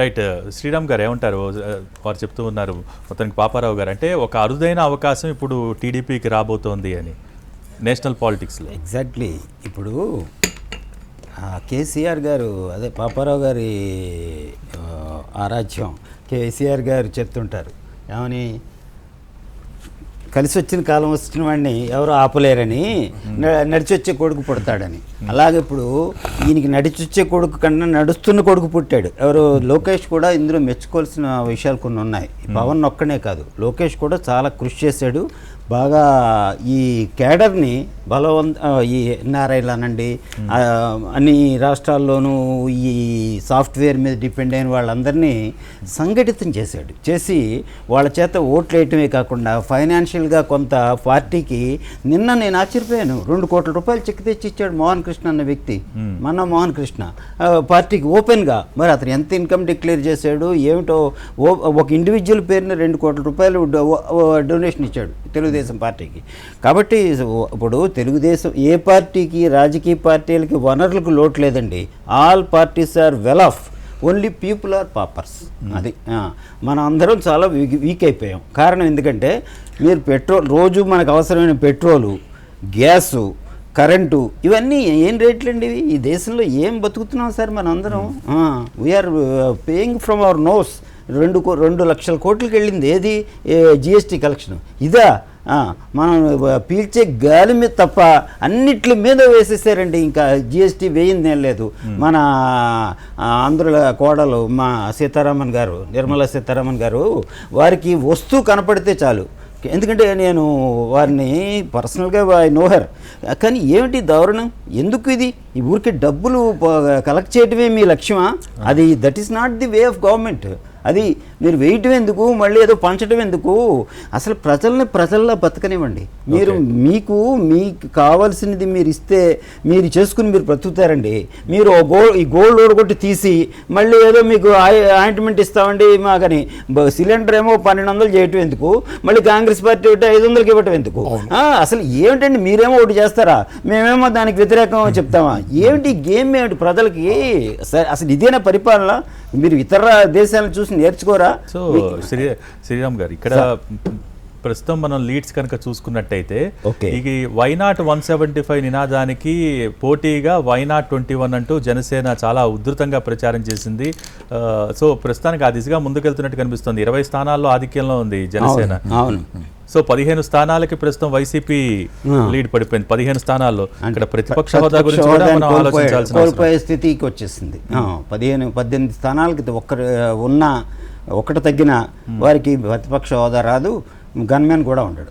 Right Sriram గారు ఏమంటారు? వారు చెప్తూ ఉన్నారు మొత్తానికి పాపారావు గారు అంటే ఒక అరుదైన అవకాశం ఇప్పుడు టీడీపీకి రాబోతోంది అని నేషనల్ పాలిటిక్స్లో ఎగ్జాక్ట్లీ ఇప్పుడు కేసీఆర్ గారు అదే పాపారావు గారి ఆరాధ్యం కేసీఆర్ గారు చెప్తుంటారు ఏమని? కలిసి వచ్చిన కాలం వచ్చిన వాడిని ఎవరు ఆపలేరని నడిచి వచ్చే కొడుకు పుడతాడని. అలాగే ఇప్పుడు ఈయనకి నడిచి వచ్చే కొడుకు కన్నా నడుస్తున్న కొడుకు పుట్టాడు. ఎవరు లోకేష్ కూడా ఇందులో మెచ్చుకోవాల్సిన విషయాలు కొన్ని ఉన్నాయి. పవన్ ఒక్కనే కాదు. లోకేష్ కూడా చాలా కృషి చేశాడు. బాగా ఈ కేడర్ని బలవంత ఈ ఎన్ఆర్ఐలు అనండి ఆ, అన్ని రాష్ట్రాల్లోనూ ఈ సాఫ్ట్వేర్ మీద డిపెండ్ అయిన వాళ్ళందరినీ సంఘటితం చేశాడు. చేసి వాళ్ళ చేత ఓట్లు వేయటమే కాకుండా ఫైనాన్షియల్గా కొంత పార్టీకి నిన్న నేను ఆశ్చర్యపోయాను. రెండు కోట్ల రూపాయలు చెక్ తెచ్చి ఇచ్చాడు మోహన్ కృష్ణ అన్న వ్యక్తి. మన మోహన్ కృష్ణ. పార్టీకి ఓపెన్గా మరి అతను ఎంత ఇన్కమ్ డిక్లేర్ చేశాడు ఏమిటో ఓ ఒక ఇండివిజువల్ పేరున రెండు కోట్ల రూపాయలు డొనేషన్ ఇచ్చాడు. తెలుగుదేశం పార్టీకి. కాబట్టి ఇప్పుడు తెలుగుదేశం ఏ పార్టీకి రాజకీయ పార్టీలకి వనరులకు లోటు లేదండి. All parties are well off only people are paupers అది మనం అందరం చాలా వీక్ వీక్ అయిపోయాం. కారణం ఎందుకంటే మీరు పెట్రోల్ రోజు మనకు అవసరమైన పెట్రోలు గ్యాసు కరెంటు ఇవన్నీ ఏం రేట్లండి ఇవి? ఈ దేశంలో ఏం బతుకుతున్నాం సార్ మనం అందరం we are paying from our nose రెండు రెండు లక్షల కోట్లకి వెళ్ళింది ఏది జిఎస్టీ కలెక్షన్ ఇదా? మనం పీల్చే గాలి మీద తప్ప అన్నిట్ల మీద వేసేసారండి. ఇంకా జిఎస్టీ వేయింది ఏం లేదు. మన ఆంధ్రుల కోడలు మా సీతారామన్ గారు నిర్మలా సీతారామన్ గారు వారికి వస్తువు కనపడితే చాలు. ఎందుకంటే నేను వారిని పర్సనల్గా ఐ నోహర్ కానీ ఏమిటి దారుణం? ఎందుకు ఇది? ఈ ఊరికి డబ్బులు కలెక్ట్ చేయటమే మీ లక్ష్యమా? అది that is not the way of government. అది మీరు వేయటం ఎందుకు? మళ్ళీ ఏదో పంచడం ఎందుకు? అసలు ప్రజల్ని ప్రజల్లా బతకనివ్వండి. మీరు మీకు మీకు కావాల్సినది మీరు ఇస్తే మీరు చేసుకుని మీరు బ్రతుకుతారండి. మీరు గోల్డ్ ఈ గోల్డ్ ఓడగొట్టి తీసి మళ్ళీ ఏదో మీకు ఆయింట్మెంట్ ఇస్తామండి మాకని. సిలిండర్ ఏమో పన్నెండు వందలు చేయటం ఎందుకు? మళ్ళీ కాంగ్రెస్ పార్టీ ఒకటి ఐదు వందలకి ఇవ్వటం ఎందుకు? అసలు ఏమిటండి మీరేమో ఒకటి చేస్తారా? మేమేమో దానికి వ్యతిరేకం చెప్తామా? ఏమిటి గేమ్ ఏమిటి ప్రజలకి? అసలు ఇదేనా పరిపాలన? మీరు ఇతర దేశాలను చూసి నేర్చుకోరా? సో శ్రీ శ్రీరామ్ గారు ఇక్కడ ప్రస్తుతం మనం లీడ్స్ కనుక చూసుకున్నట్టయితే. ఈ why not one seventy five నినాదానికి పోటీగా వైనాట్ ట్వంటీ వన్ అంటూ జనసేన చాలా ఉధృతంగా ప్రచారం చేసింది. సో ప్రస్తుతానికి ఆ దిశగా ముందుకెళ్తున్నట్టు కనిపిస్తుంది. ఇరవై స్థానాల్లో ఆధిక్యంలో ఉంది జనసేన. అవును. సో పదిహేను స్థానాలకి ప్రస్తుతం వైసీపీ లీడ్ పడిపోయింది. పదిహేను స్థానాల్లో. ఇక్కడ ప్రతిపక్ష హోదా గురించి కూడా మనం కోల్పోయే- ఆలోచించాల్సిన అవసరం. కోల్పోయే స్థితికి వచ్చేసింది. పదిహేను పద్దెనిమిది స్థానాలకి ఒక్కరు ఉన్న ఒకటి తగ్గిన వారికి ప్రతిపక్ష హోదా రాదు. గన్మెన్ కూడా ఉండడు.